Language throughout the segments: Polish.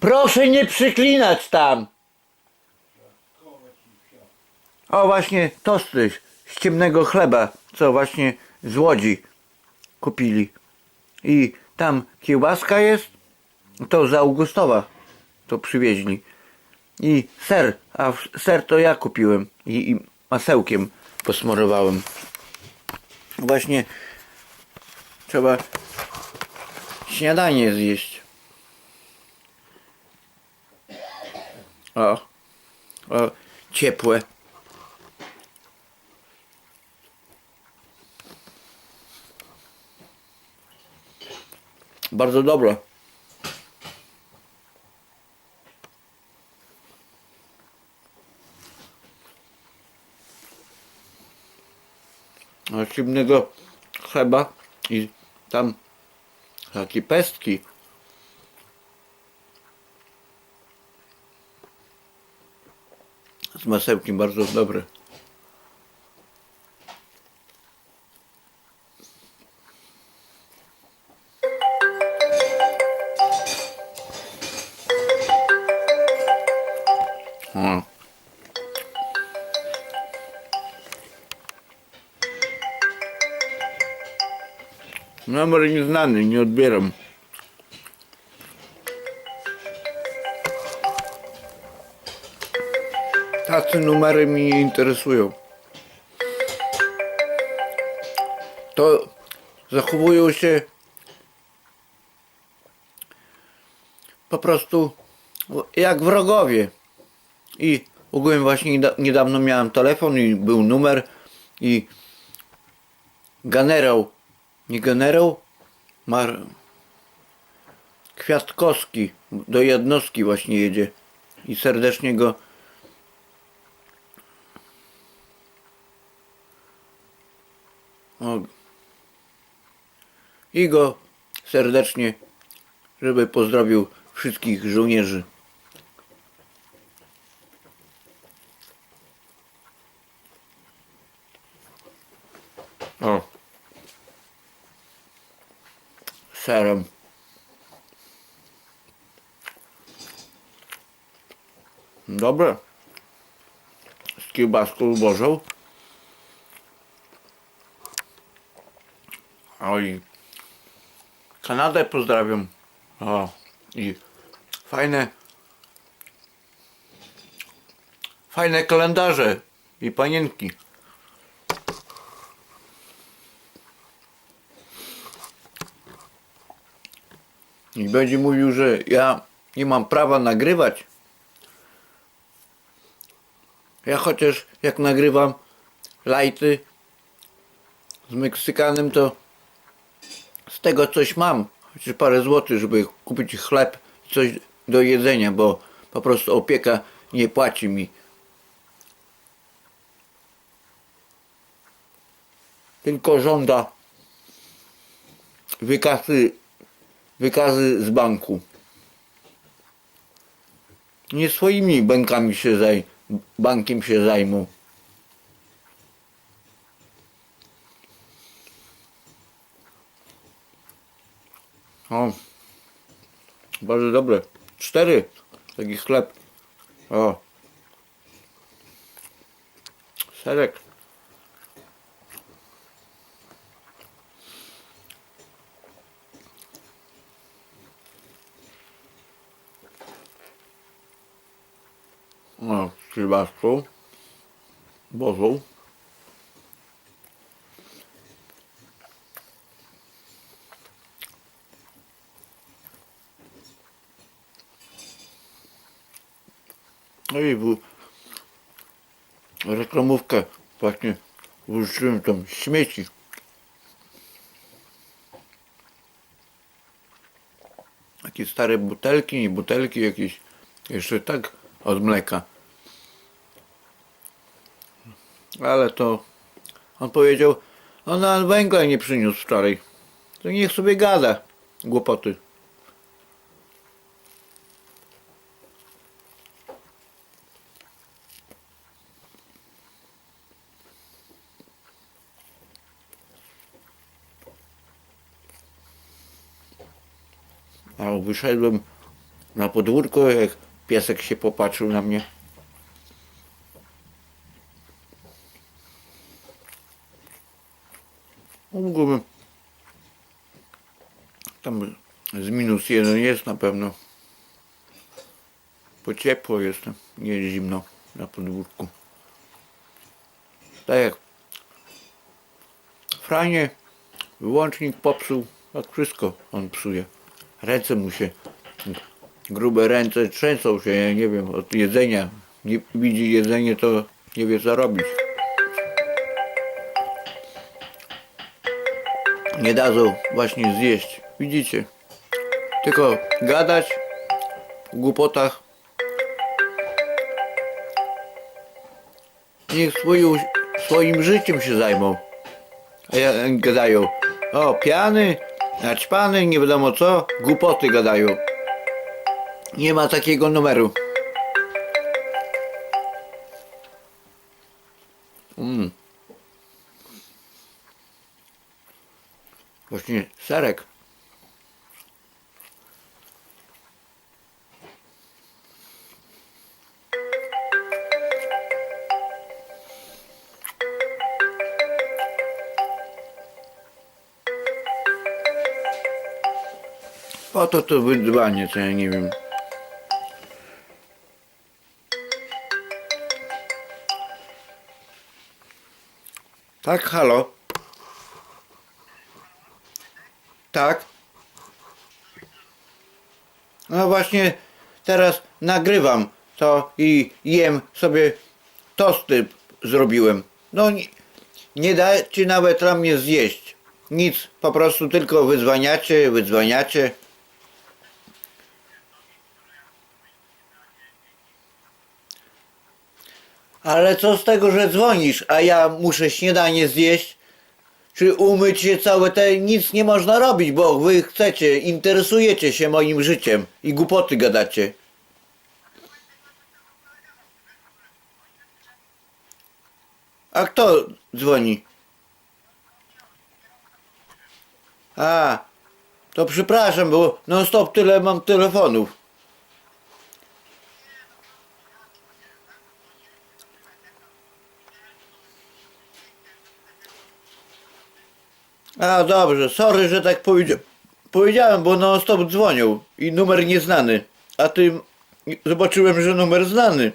Proszę nie przyklinać tam. O właśnie tosty z ciemnego chleba, co właśnie z Łodzi kupili. I tam kiełbaska jest, to z Augustowa to przywieźli. I ser, a ser to ja kupiłem i, i masełkiem posmarowałem. Właśnie trzeba śniadanie zjeść. O, o, ciepłe. Bardzo dobre. A ciemnego chleba i tam takie pestki. Masełkiem bardzo dobre. O. Numer nieznany, nie odbieram. Tacy numery mnie nie interesują. To zachowują się po prostu jak wrogowie. I ogółem właśnie nieda- niedawno miałem telefon i był numer i generał, nie generał, Mar... Kwiatkowski do jednostki właśnie jedzie i serdecznie go i go serdecznie żeby pozdrowił wszystkich żołnierzy. O. Serem. Dobre. Z kiełbaską bożą. Oj. Kanadę pozdrawiam. O. I fajne fajne kalendarze i panienki. I będzie mówił, że ja nie mam prawa nagrywać. Ja chociaż jak nagrywam lajty z Meksykanem, to z tego coś mam. Chociaż parę złotych, żeby kupić chleb coś do jedzenia, bo po prostu opieka nie płaci mi. Tylko żąda wykazy wykazy z banku. Nie swoimi bankami się zaj, bankiem się zajmą. O, bardzo dobre. Cztery taki chleb. O. Serek. O, z kiełbaską. Bożą. I w reklamówkę właśnie włożyłem tam śmieci. Takie stare butelki, nie butelki jakieś, jeszcze tak od mleka. Ale to on powiedział, ona węgla nie przyniósł wczoraj. To niech sobie gada głupoty. A wyszedłem na podwórku, jak piesek się popatrzył na mnie. Mógłbym. Tam z minus jeden jest na pewno. Bo ciepło jest, nie jest zimno na podwórku. Tak jak Franie wyłącznik popsuł, tak wszystko on psuje. Ręce mu się, grube ręce trzęsą się, ja nie wiem, od jedzenia. Nie widzi jedzenie, to nie wie co robić. Nie dadzą właśnie zjeść. Widzicie? Tylko gadać w głupotach. Niech swoją, swoim życiem się zajmą. A ja gadają. O, piany, naćpany, nie wiadomo co, głupoty gadają. Nie ma takiego numeru. Mm. Właśnie serek. Po to to wyzwanie, co ja nie wiem. Tak, halo? Tak? No właśnie teraz nagrywam to i jem sobie tosty zrobiłem. No nie, nie dajcie nawet dla mnie zjeść. Nic, po prostu tylko wyzwaniacie, wyzwaniacie. Ale co z tego, że dzwonisz, a ja muszę śniadanie zjeść? Czy umyć się całe te nic nie można robić, bo wy chcecie, interesujecie się moim życiem i głupoty gadacie. A kto dzwoni? A, to przepraszam, bo non stop tyle mam telefonów. A dobrze, sorry, że tak powiedzia- powiedziałem, bo non stop dzwonią i numer nieznany. A ty zobaczyłem, że numer znany.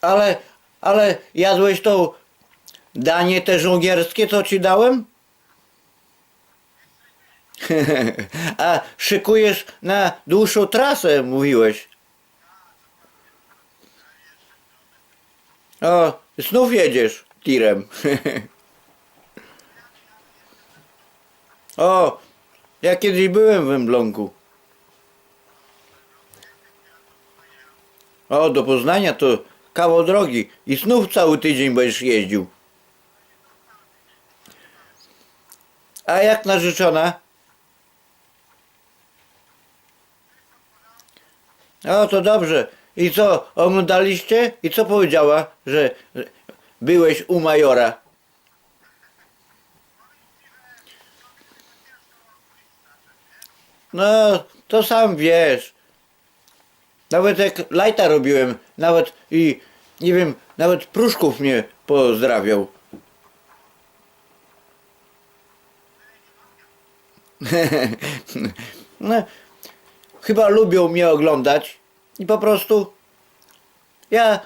Ale, ale jadłeś to danie te żołnierskie, co ci dałem? A szykujesz na dłuższą trasę, mówiłeś. O, znów jedziesz tirem. o, ja kiedyś byłem w Embląku. O, do Poznania to kawał drogi i znów cały tydzień będziesz jeździł. A jak narzeczona? O, to dobrze. I co, oglądaliście? I co powiedziała, że byłeś u majora? No, to sam wiesz. Nawet jak lajta robiłem, nawet i nie wiem, nawet Pruszków mnie pozdrawiał. no, chyba lubią mnie oglądać i po prostu ja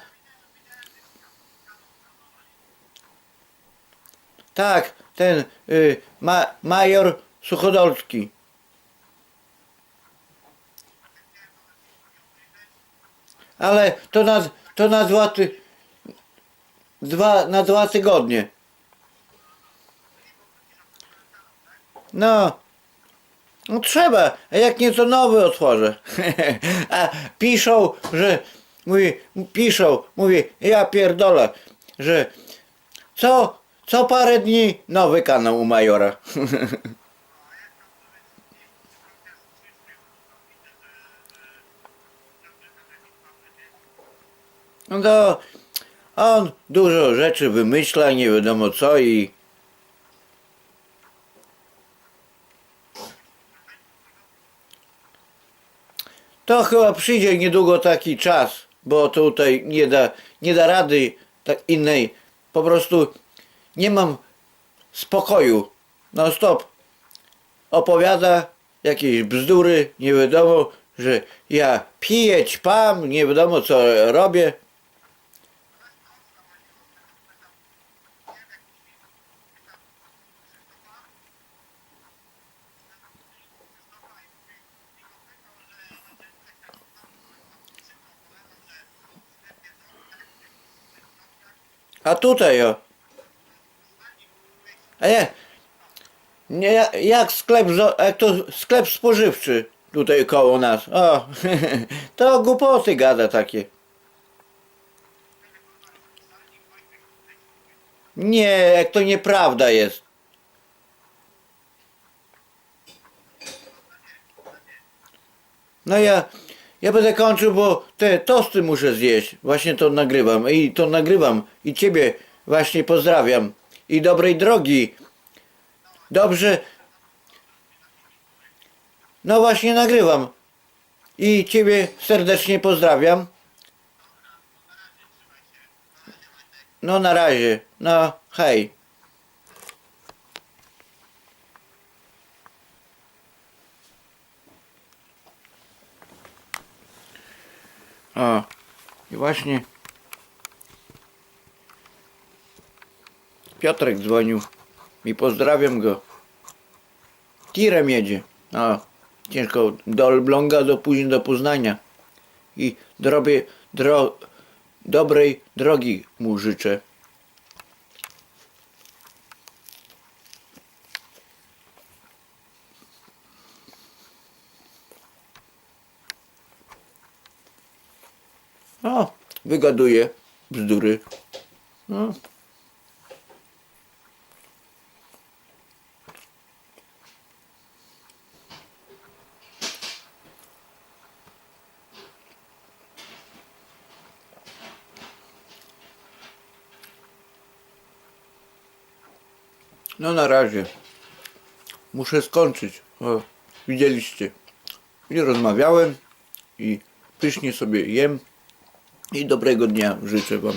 tak, ten y, ma, major Suchodolski. Ale to na, to na dwa, ty, dwa, na dwa tygodnie. No. No trzeba, a jak nie to nowy otworzę. a piszą, że mówi, piszą, mówi, ja pierdolę, że co, co parę dni nowy kanał u Majora. No to on dużo rzeczy wymyśla, nie wiadomo co i To chyba przyjdzie niedługo taki czas, bo tutaj nie da, nie da rady tak innej. Po prostu nie mam spokoju. No stop. Opowiada jakieś bzdury, nie wiadomo, że ja piję, ćpam, nie wiadomo co robię. A tutaj o. A nie. Nie, ja- jak sklep, jak to sklep spożywczy tutaj koło nas. O, to głupoty gada takie. Nie, jak to nieprawda jest. No ja, ja będę kończył, bo te tosty muszę zjeść. Właśnie to nagrywam i to nagrywam i ciebie właśnie pozdrawiam. I dobrej drogi. Dobrze. No właśnie nagrywam. I ciebie serdecznie pozdrawiam. No na razie. No hej. O, i właśnie Piotrek dzwonił i pozdrawiam go. Tirem jedzie. O, ciężko do Elbląga, do później do Poznania. I drobie, dro, dobrej drogi mu życzę. O, wygaduje bzdury. No. No na razie. Muszę skończyć. O, widzieliście. I rozmawiałem i pysznie sobie jem. I dobrego dnia życzę Wam.